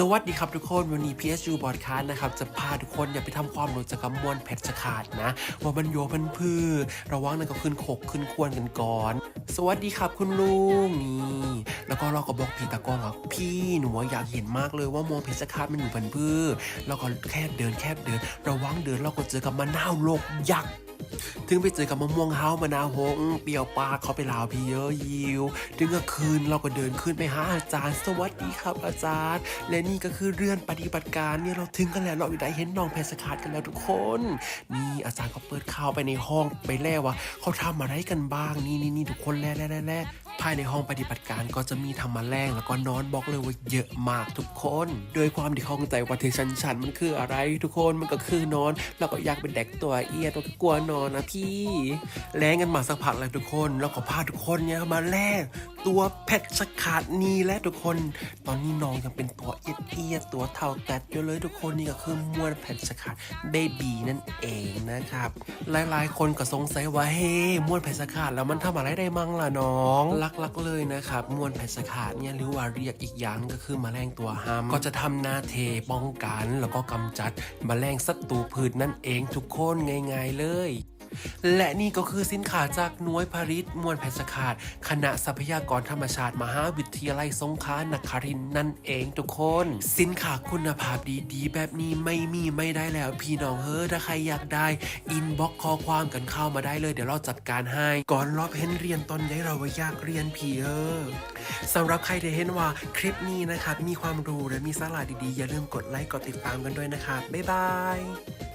สวัสดีครับทุกคนวันนี้ PSU Broadcast นะครับจะพาทุกคนเนี่ยไปทำความรู้จักกับมวลเพชรขาดนะ ว่ามันโยพันพือระวังนั่นก็ขึ้นขกขึ้นควรกันก่อน สวัสดีครับคุณลุงนี่แล้วก็เราก็บอกพี่ตากล้องอะพี่หนูอยากเห็นมากเลยว่ามวลเพชรขาดมันอยู่พันพือแล้วก็แคบเดินแคบเดิน ระวังเดินเราก็เจอกับมะนาวโลกยักษ์ ถึงไปเจอกับมะม่วงเฮามะนาวโฮงเปรียวปากเขาไปลาวพี่เยอะยิวถึงก็คืนเราก็เดินขึ้นไปหาอาจารย์ สวัสดีครับอาจารย์ และนี่ก็คือเรื่องปฏิบัติการเนี่ยเราถึงกันแล้วเราได้เห็นน้องแพสคาดกันแล้วทุกคน นี่อาจารย์ก็เปิดข่าวไปในห้องไปแล่ว่าเขาทำอะไรกันบ้างนี่นี่นี่ทุกคนแล่แล่แล่แล่ายในห้องปฏิบัติการก็จะมีทำมาแรงแล้วก็นอนบอกเลยว่าเยอะมากทุกคน โดยความที่ข้าใจว่าเทชันชันมันคืออะไร ทุกคนมันก็คือนอน แล้วก็อยากเป็นเด็กตัวเอียตัวก็กลัวนอนนะพี่แรงกันมาสักพักเลยทุกคน แล้วก็พาทุกคนเนี่ยมาแลกตัวเพชรขาดนีและทุกคน ตอนนี้น้องยังเป็นตัวเอียดเอียดตัวเท่าแตดอยู่เลยทุกคนนี่ก็คือมวนเพชรขาดเบบีนั่นเองนะครับหลายๆ คนก็สงสัยว่าเฮ้มวนเพชรขาดแล้วมันทำอะไรได้มั่งล่ะน้องลักๆเลยนะครับมวนเพชรขาดเนี่ยหรือว่าเรียกอีกอย่างก็คือมแมลงตัวห้ามก็จะทำหน้าเทป้องกันแล้วก็กำจัดมแมลงศัตรูพืชนั่นเองทุกคนง่าย ๆเลย และนี่ก็คือสินค้าจากน่วยผลิตมวลเพชรขาด คณะทรัพยากรธรรมชาติมหาวิทยาลัยสงขลานครินทร์นั่นเองทุกคน สินค้าคุณภาพดีๆ แบบนี้ไม่มีไม่ได้แล้วพี่น้องเฮ้อถ้าใครอยากได้ อินบ็อกข้อความกันเข้ามาได้เลย เดี๋ยวเราจัดการให้ ก่อนรอบเห็นเรียนตอนนี้เราว่าอยากเรียนพี่เออสำหรับใครที่เห็นว่าคลิปนี้นะครับมีความรู้และมีสาระดีๆ อย่าลืมกดไลค์กดติดตามกันด้วยนะครับบ๊ายบาย